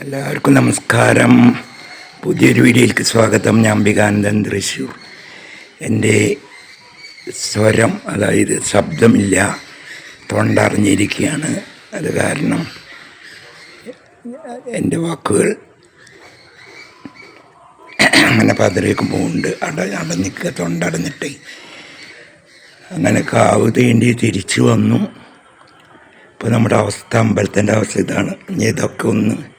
എല്ലാവർക്കും നമസ്കാരം. പുതിയൊരു വീഡിയോയിലേക്ക് സ്വാഗതം. ഞാൻ അംബികാനന്ദൻ തൃശ്ശൂർ. എന്റെ സ്വരം അതായത് ശബ്ദമില്ല തൊണ്ടറിഞ്ഞിരിക്കുകയാണ്. അത് കാരണം എന്റെ വാക്കുകൾ അങ്ങനെ പതിരേക്ക് പോകുന്നുണ്ട്. അട അടഞ്ഞിക്കുക തൊണ്ടടഞ്ഞിട്ട്. അങ്ങനെ കാവ് തേണ്ടി തിരിച്ചു വന്നു. ഇപ്പോൾ നമ്മുടെ അവസ്ഥ അമ്പലത്തിന്റെ അവസ്ഥ ഇതാണ്. ഇനി ഇതൊക്കെ ഒന്ന്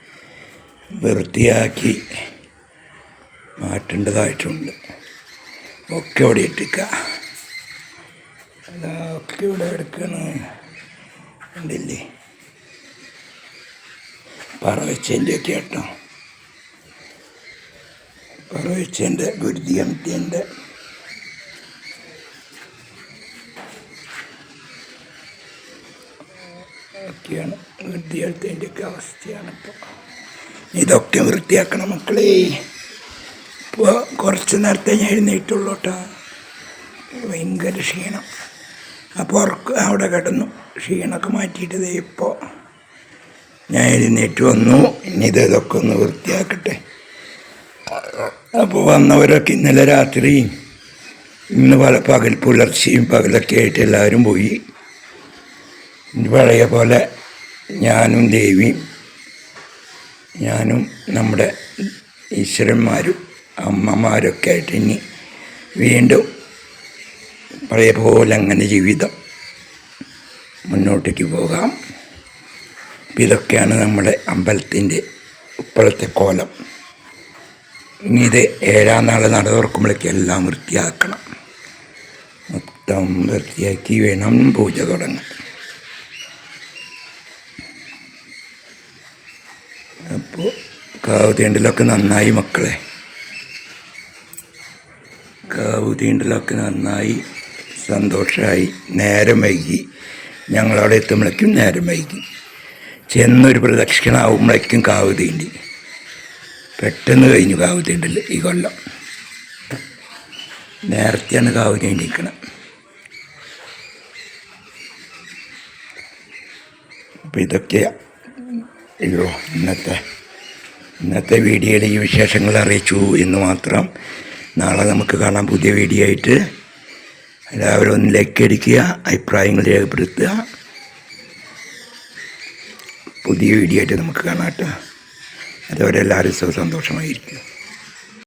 വൃത്തിയാക്കി മാറ്റേണ്ടതായിട്ടുണ്ട്. ഒക്കെ ഇവിടെ ഇട്ടിക്ക. അതൊക്കെ ഇവിടെ എടുക്കണ. ഉണ്ടില്ലേ പറവച്ചേന്റെ ഒക്കെ കേട്ടോ. പറവച്ചേന്റെ ഗുരുതി കമ്മിറ്റിന്റെ ഒക്കെയാണ് ഗുരുതി ഒക്കെ അവസ്ഥയാണ് ഇപ്പോൾ ഇതൊക്കെ വൃത്തിയാക്കണം മക്കളെ. ഇപ്പോൾ കുറച്ച് നേരത്തെ ഞാൻ എഴുന്നേറ്റുള്ളൂ കേട്ടോ ഭയങ്കര ക്ഷീണം. അപ്പോൾ ഉറക്ക അവിടെ കിടന്നു. ക്ഷീണമൊക്കെ മാറ്റിയിട്ട് ഇപ്പോൾ ഞാൻ എഴുന്നേറ്റ് വന്നു. ഇനി ഇത് ഇതൊക്കെ ഒന്ന് വൃത്തിയാക്കട്ടെ. അപ്പോൾ വന്നവരൊക്കെ ഇന്നലെ രാത്രി ഇന്ന് പല പകൽ പുലർച്ചയും പകലൊക്കെ ആയിട്ട് എല്ലാവരും പോയി. പഴയ പോലെ ഞാനും ദേവിയും ഞാനും നമ്മുടെ ഈശ്വരന്മാരും അമ്മമാരൊക്കെ ആയിട്ട് ഇനി വീണ്ടും പഴയ പോലെ അങ്ങനെ ജീവിതം മുന്നോട്ടേക്ക് പോകാം. ഇതൊക്കെയാണ് നമ്മുടെ അമ്പലത്തിന്റെ ഇപ്പോഴത്തെ കോലം. ഇനി ഇത് ഏഴാം നാൾ നട തുറക്കുമ്പോഴേക്ക് എല്ലാം വൃത്തിയാക്കണം. മൊത്തം വൃത്തിയാക്കി വേണം പൂജ തുടങ്ങാൻ. കാവ് തീണ്ടലൊക്കെ നന്നായി മക്കളെ. കാവ് തീണ്ടലൊക്കെ നന്നായി സന്തോഷമായി നേരം വൈകി. ഞങ്ങളവിടെ എത്തുമ്പോഴേക്കും നേരം വൈകി. ചെന്നൊരു പ്രദക്ഷിണാവുമ്പോഴേക്കും കാവ് തീണ്ടി പെട്ടെന്ന് കഴിഞ്ഞു കാവ് തീണ്ടൽ ഈ കൊല്ലം. നേരത്തെയാണ് കാവ് തീണ്ടിക്കണം അപ്പം ഇതൊക്കെയാണ് അയ്യോ ഇന്നത്തെ ഇന്നത്തെ വീഡിയോയിൽ ഈ വിശേഷങ്ങൾ അറിയിച്ചു എന്ന് മാത്രം നാളെ നമുക്ക് കാണാം പുതിയ വീഡിയോ ആയിട്ട്. എല്ലാവരും ഒന്ന് ലൈക്ക് അടിക്കുക അഭിപ്രായങ്ങൾ രേഖപ്പെടുത്തുക. പുതിയ വീഡിയോ ആയിട്ട് നമുക്ക് കാണാം കേട്ടോ. അതുവരെ എല്ലാവരും സുഖ സന്തോഷമായിരിക്കും